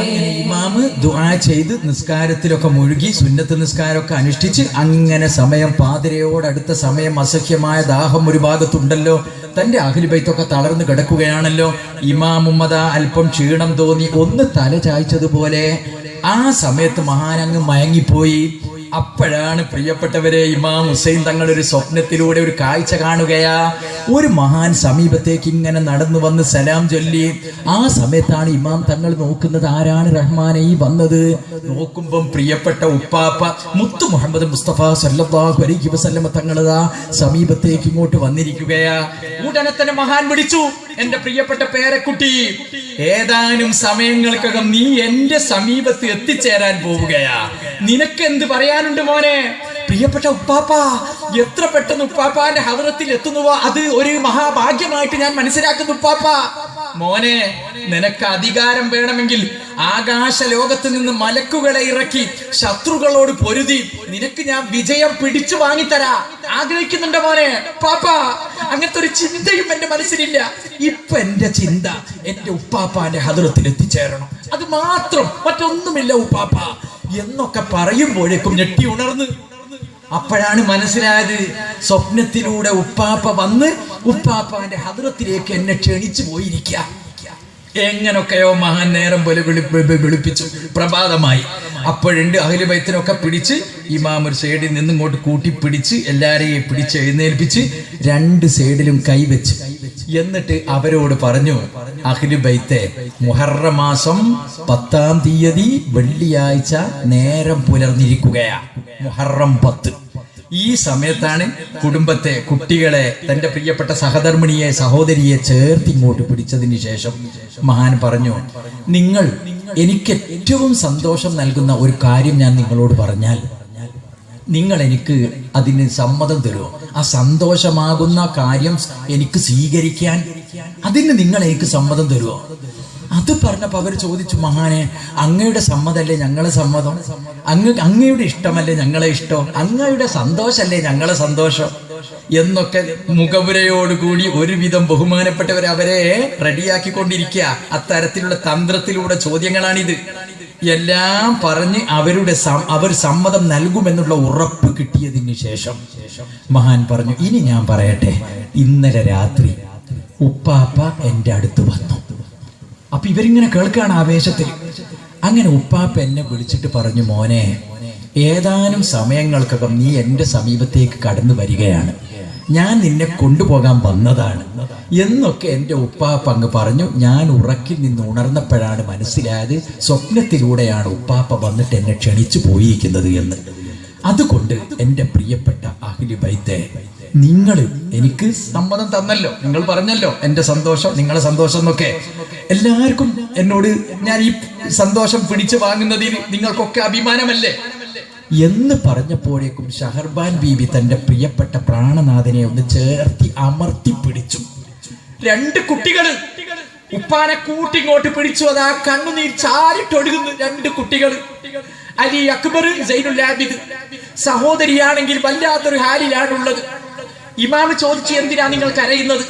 അങ്ങനെ ഇമാമ് ദുആ ചെയ്ത് നിസ്കാരത്തിലൊക്കെ മുഴുകി സുന്നത്ത് നിസ്കാരമൊക്കെ അനുഷ്ഠിച്ച് അങ്ങനെ സമയം പാതിരയോടടുത്ത സമയം അസഹ്യമായ ദാഹം ഒരു ഭാഗത്തുണ്ടല്ലോ. തന്റെ അഖിലിബൈത്തൊക്കെ തളർന്നു കിടക്കുകയാണല്ലോ. ഇമാമുമ്മത അല്പം ക്ഷീണം തോന്നി ഒന്ന് തല ചായ്ച്ചതുപോലെ ആ സമയത്ത് മഹാനങ്ങ് മയങ്ങിപ്പോയി. അപ്പോഴാണ് പ്രിയപ്പെട്ടവരെ ഇമാം ഹുസൈൻ തങ്ങളുടെ ഒരു സ്വപ്നത്തിലൂടെ ഒരു കാഴ്ച കാണുകയാ. ഒരു മഹാൻ സമീപത്തേക്ക് ഇങ്ങനെ നടന്നു വന്ന് സലാം ചൊല്ലി. ആ സമയത്താണ് ഇമാം തങ്ങൾ നോക്കുന്നത് ആരാണ് റഹ്മാനെ ഈ വന്നത്. നോക്കുമ്പം പ്രിയപ്പെട്ട ഉപ്പാപ്പ മുത്തു മുഹമ്മദ് മുസ്തഫ സല്ലല്ലാഹു അലൈഹി വസല്ലമ തങ്ങളതാ സമീപത്തേക്ക് ഇങ്ങോട്ട് വന്നിരിക്കുകയാ. ഉടനെ തന്നെ മഹാൻ വിളിച്ചു. എന്റെ പ്രിയപ്പെട്ട പേരക്കുട്ടി ഏതാനും സമയങ്ങൾക്കകം നീ എന്റെ സമീപത്ത് എത്തിച്ചേരാൻ പോവുകയാ. നിനക്ക് എന്ത് പറയാനുണ്ട് മോനെ? പ്രിയപ്പെട്ട ഉപ്പാപ്പ എത്ര പെട്ടെന്ന് ഉപ്പാപ്പാന്റെ ഹവറത്തിൽ എത്തുന്നുവോ? അത് ഒരു മഹാഭാഗ്യമായിട്ട് ഞാൻ മനസ്സിലാക്കുന്നു ഉപ്പാപ്പ. മോനെ നിനക്ക് അധികാരം വേണമെങ്കിൽ ആകാശ ലോകത്ത് നിന്ന് മലക്കുകളെ ഇറക്കി ശത്രുക്കളോട് പൊരുതി നിനക്ക് ഞാൻ വിജയം പിടിച്ചു വാങ്ങിത്തരാ. ആഗ്രഹിക്കുന്നുണ്ട് മോനെ. പാപ്പ അങ്ങനത്തെ ഒരു ചിന്തയും എന്റെ മനസ്സിലില്ല. ഇപ്പൊ എന്റെ ചിന്ത എന്റെ ഉപ്പാപ്പാന്റെ ഹദറത്തിൽ എത്തിച്ചേരണം. അത് മാത്രം മറ്റൊന്നുമില്ല ഉപ്പാപ്പ. എന്നൊക്കെ പറയുമ്പോഴേക്കും ഞെട്ടി ഉണർന്ന്. അപ്പോഴാണ് മനസ്സിലായത് സ്വപ്നത്തിലൂടെ ഉപ്പാപ്പ വന്ന് ഉപ്പാപ്പാന്റെ ഹദ്രത്തിലേക്ക് എന്നെ ക്ഷണിച്ചു പോയിരിക്കുക. എങ്ങനൊക്കെയോ മഹാൻ നേരം പോലെ വിളിപ്പിച്ചു. പ്രഭാതമായി. അപ്പോഴുണ്ട് അഖിലുബൈത്തിനൊക്കെ പിടിച്ച് ഇമാം ഒരു സൈഡിൽ നിന്ന് ഇങ്ങോട്ട് കൂട്ടി പിടിച്ച് എല്ലാരെയും പിടിച്ച് എഴുന്നേൽപ്പിച്ച് രണ്ട് സൈഡിലും കൈവച്ച് എന്നിട്ട് അവരോട് പറഞ്ഞു അഖിലുബൈത്തെ മുഹറ മാസം പത്താം തീയതി വെള്ളിയാഴ്ച നേരം പുലർന്നിരിക്കുകയാ. മുഹറം പത്ത്. ഈ സമയത്താണ് കുടുംബത്തെ കുട്ടികളെ തന്റെ പ്രിയപ്പെട്ട സഹധർമ്മിണിയെ സഹോദരിയെ ചേർത്ത് ഇങ്ങോട്ട് പിടിച്ചതിന് ശേഷം മഹാൻ പറഞ്ഞു നിങ്ങൾ എനിക്ക് ഏറ്റവും സന്തോഷം നൽകുന്ന ഒരു കാര്യം ഞാൻ നിങ്ങളോട് പറഞ്ഞാൽ നിങ്ങൾ എനിക്ക് അതിന് സമ്മതം തരുമോ? ആ സന്തോഷമാകുന്ന കാര്യം എനിക്ക് സ്വീകരിക്കാൻ അതിന് നിങ്ങൾ എനിക്ക് സമ്മതം തരുമോ? അത് പറഞ്ഞപ്പോൾ അവർ ചോദിച്ചു മഹാനെ അങ്ങയുടെ സമ്മതമല്ലേ ഞങ്ങളെ സമ്മതം? അങ്ങ് അങ്ങയുടെ ഇഷ്ടമല്ലേ ഞങ്ങളെ ഇഷ്ടം? അങ്ങയുടെ സന്തോഷമല്ലേ ഞങ്ങളെ സന്തോഷം? എന്നൊക്കെ മുഖപുരയോടുകൂടി ഒരുവിധം ബഹുമാനപ്പെട്ടവർ അവരെ റെഡിയാക്കിക്കൊണ്ടിരിക്കുക. അത്തരത്തിലുള്ള തന്ത്രത്തിലൂടെ ചോദ്യങ്ങളാണിത്. എല്ലാം പറഞ്ഞ് അവരുടെ അവർ സമ്മതം നൽകുമെന്നുള്ള ഉറപ്പ് കിട്ടിയതിന് ശേഷം മഹാൻ പറഞ്ഞു ഇനി ഞാൻ പറയട്ടെ ഇന്നലെ രാത്രി ഉപ്പാപ്പ എന്റെ അടുത്ത് വന്നു. അപ്പൊ ഇവരിങ്ങനെ കേൾക്കുകയാണ് ആവേശത്തിൽ. അങ്ങനെ ഉപ്പാപ്പ എന്നെ വിളിച്ചിട്ട് പറഞ്ഞു മോനെ ഏതാനും സമയങ്ങൾക്കകം നീ എന്റെ സമീപത്തേക്ക് കടന്നു വരികയാണ്. ഞാൻ നിന്നെ കൊണ്ടുപോകാൻ വന്നതാണ്. എന്നൊക്കെ എന്റെ ഉപ്പാപ്പ അങ്ങ് പറഞ്ഞു. ഞാൻ ഉറക്കിൽ നിന്ന് ഉണർന്നപ്പോഴാണ് മനസ്സിലായത് സ്വപ്നത്തിലൂടെയാണ് ഉപ്പാപ്പ വന്നിട്ട് എന്നെ ക്ഷണിച്ചു പോയിരിക്കുന്നത് എന്ന്. അതുകൊണ്ട് എന്റെ പ്രിയപ്പെട്ട അഹിലി ബൈത്തെ നിങ്ങൾ എനിക്ക് സമ്മതം തന്നല്ലോ. നിങ്ങൾ പറഞ്ഞല്ലോ എന്റെ സന്തോഷം നിങ്ങളെ സന്തോഷം എന്നൊക്കെ. എല്ലാവർക്കും എന്നോട് ഞാൻ ഈ സന്തോഷം പിടിച്ചു വാങ്ങുന്നതിൽ നിങ്ങൾക്കൊക്കെ അഭിമാനമല്ലേ? എന്ന് പറഞ്ഞപ്പോഴേക്കും ഷഹർബാൻ ബീവി തന്റെ പ്രിയപ്പെട്ട പ്രാണനാഥനെ ഒന്ന് ചേർത്തി അമർത്തി പിടിച്ചു. രണ്ട് കുട്ടികൾ ഉപ്പാനെ കൂട്ടിങ്ങോട്ട് പിടിച്ചു. അത് ആ കണ്ണുനീർ ചാരിട്ടൊഴുകുന്നു രണ്ട് കുട്ടികൾ അലി അക്ബർ സൈനുൽ ആബിദ് സഹോദരിയാണെങ്കിൽ വല്ലാത്തൊരു ഹാലിലാണുള്ളത്. ഇമാമ് ചോദിച്ചു എന്തിനാ നിങ്ങൾ കരയുന്നത്?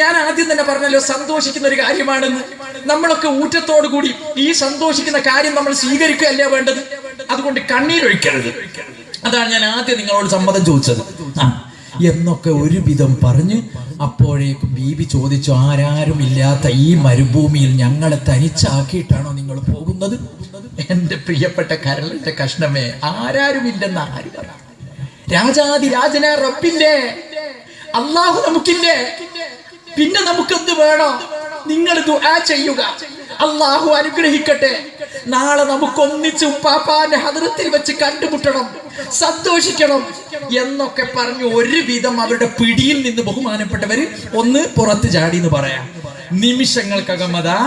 ഞാൻ ആദ്യം തന്നെ പറഞ്ഞല്ലോ സന്തോഷിക്കുന്ന ഒരു കാര്യമാണെന്ന്. നമ്മളൊക്കെ ഊറ്റത്തോടു കൂടി ഈ സന്തോഷിക്കുന്ന കാര്യം നമ്മൾ സ്വീകരിക്കുകയല്ലേ വേണ്ടത്? അതുകൊണ്ട് കണ്ണീരൊഴിക്കരുത്. അതാണ് ഞാൻ ആദ്യം നിങ്ങളോട് സമ്മതം ചോദിച്ചത്. എന്നൊക്കെ ഒരുവിധം പറഞ്ഞ് അപ്പോഴേക്കും ബീബി ചോദിച്ചു ആരാരും ഇല്ലാത്ത ഈ മരുഭൂമിയിൽ ഞങ്ങളെ തനിച്ചാക്കിയിട്ടാണോ നിങ്ങൾ പോകുന്നത്? എന്റെ പ്രിയപ്പെട്ട കരളിന്റെ കഷ്ണമേ ആരാരും ആരാരുമില്ലെന്ന് ആര് പറഞ്ഞു രാജാതി രാജന റബ്ബില്ലേ അള്ളാഹു നമുക്കില്ലേ? പിന്നെ നമുക്കെന്ത് വേണോ? നിങ്ങൾ ദുആ ചെയ്യുക. അള്ളാഹു അനുഗ്രഹിക്കട്ടെ. നാളെ നമുക്ക് ഒന്നിച്ച് ഉപ്പാപ്പാന്റെ ഹദറത്തിൽ വെച്ച് കണ്ടുമുട്ടണം. സന്തോഷിക്കണം എന്നൊക്കെ പറഞ്ഞു ഒരുവിധം അവരുടെ പിടിയിൽ നിന്ന് ബഹുമാനപ്പെട്ടവര് ഒന്ന് പുറത്ത് ചാടി എന്ന് പറയാം. നിമിഷങ്ങൾക്കകം അതാ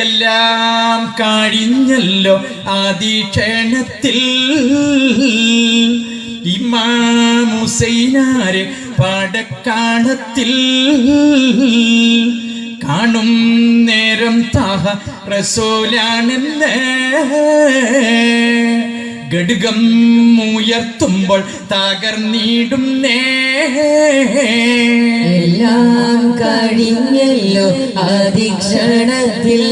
എല്ലാം കഴിഞ്ഞല്ലോ. ആദിക്ഷണത്തിൽ ഇമാ ഹുസൈനാര് പടക്കാണത്തിൽ കാണും നേരം താഹ റസൂലാണെന്ന് ഘടകം ഉയർത്തുമ്പോൾ തകർന്നിടും എല്ലാം കഴിഞ്ഞല്ലോ അധിക്ഷണത്തിൽ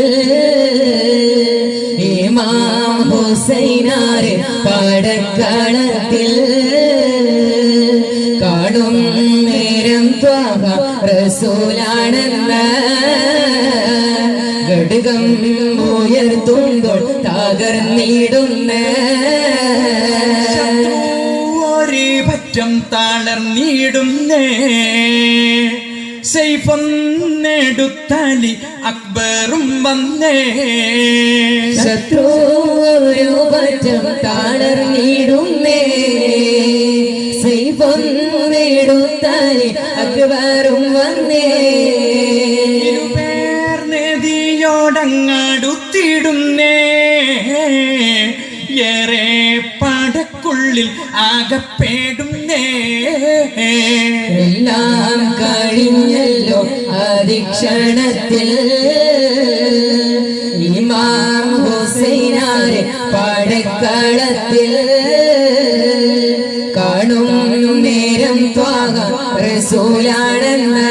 ഹുസൈനാരെ നേരം ത്വാഹ റസൂലാണെന്ന്. ഘടകം ഉയർത്തുമ്പോൾ തകർന്നിടുന്ന പറ്റം തളർന്നിടുന്നേ സൈഫൊന്നെടുത്താലി അക്ബറും വന്നേ. ശത്രു ഒരു പറ്റം സൈഫൊന്നെടുത്താലി അക്ബറും വന്നേ. നദിയോടങ്ങടുത്തിടുന്നേ ഏറെ പടക്കുള്ളിൽ ആകപ്പെടുന്നേ. എല്ലാം കഴിഞ്ഞല്ലോ അധിക്ഷണത്തിൽ റസൂലാണെന്ന്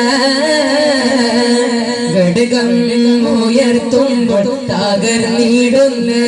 ഘടകം ഉയർത്തുമ്പോൾ തകർന്നിടുന്നേ